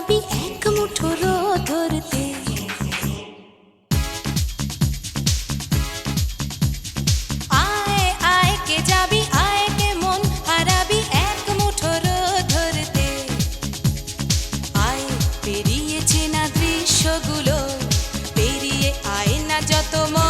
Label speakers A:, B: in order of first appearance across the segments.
A: হারাবি এক মুঠো রোদ ধরতে আয় আয় যাবি মন এক মুঠো ধরতে আয় পেরিয়েছে না দৃশ্যগুলো পেরিয়ে আয় না যত ময়লা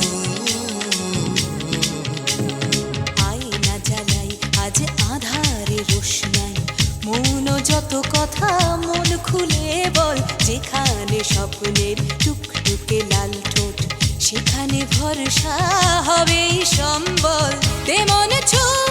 A: মৌন কথা মন খুলে বল। যেখানে স্বপ্নের টুকটুকে লাল ঠোঁট, সেখানে ভরসা হবে সম্বল। তেমন ছুট